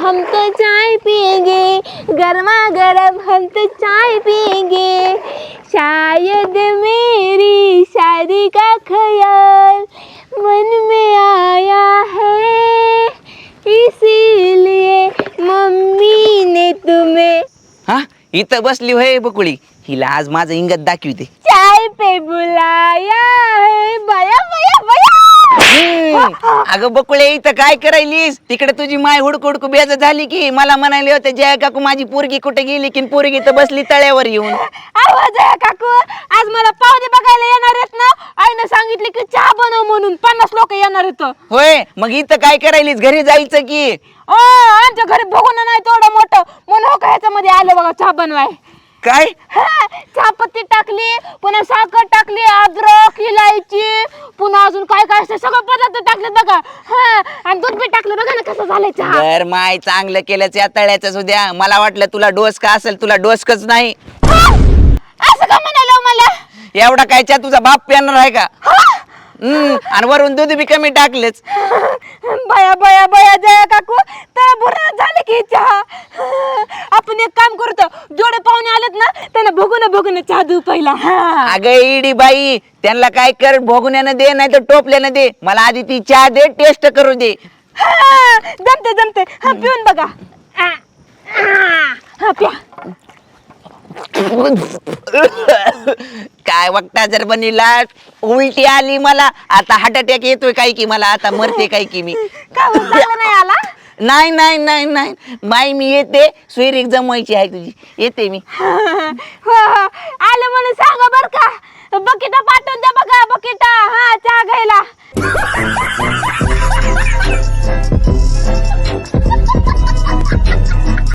हम तो चाय पिएंगे गर्मा गर्म हम तो चाय पिएंगे शायद मेरी शादी का ख्याल मन में आया है। इसीलिए मम्मी ने तुम्हें हा? इथं बसली होय बकुळी. हिला आज माझं इंगत दाखविते चाय पे बुलाया है। बया बया बया अगं बकुळे इथं काय करायलीस? तिकडे तुझी माय हुडकू हुडकू बेज झाली की. मला म्हणाले होते जय काकू माझी पोरगी कुठे गेली? की पोरगी तर बसली तळ्यावर येऊन. आवाज आहे काकू आज मला पाहुणे बघायला येणार आहेत ना? आईनं सांगितले की चहा बनव म्हणून. पन्नास लोक येणार आहेत होय मग इथं काय करायलीस? घरी जायचं की. ओ आमच्या घरी बघून नाही तेवढं मोठं. म्हणून हो का ह्याच्यामध्ये आलं बघा चहा बनवाय. काय? हा, चहापत्ती टाकली पुन्हा साखर टाकली अद्रक इलायची पुन्हा अजून काय काय असतं सगळं टाकले बघा. हा आणि दूध बी टाकलं बघा ना कसं चहा. बर माय चांगलं केलंच या तळ्याच. उद्या मला वाटलं तुला डोसका असेल तुला डोसकच नाही. हा? असं का म्हणाल हो मला? एवढा काय च्या तुझा बाप पेणार आहे का? हम्म आणि वरून दूध बी कमी टाकलेच. बया बया बया जया काकू तर बरं झालं की चहा. आपण एक काम करतो जेवढे पाहुणे आलेत ना त्यांना बघून बघून चहा देऊ पहिला हा. अगं इडी बाई त्यांना काय कर भोगण्यानं दे नाही तर टोपल्यानं दे. मला आधी ती चहा दे टेस्ट करू दे. हा, जमते जमते हा पिऊन बघा. आ, आ, हा प्या. काय वक्ता जर बनीला उलटी आली मला. आता हार्ट अटॅक येतोय काय की मला आता मरते काय की मी. का चांगलं नाही आला? नाही नाही नाही नाही. माई मी येते. सोयरीक जमवायची आहे तुझी. येते मी. हो हो.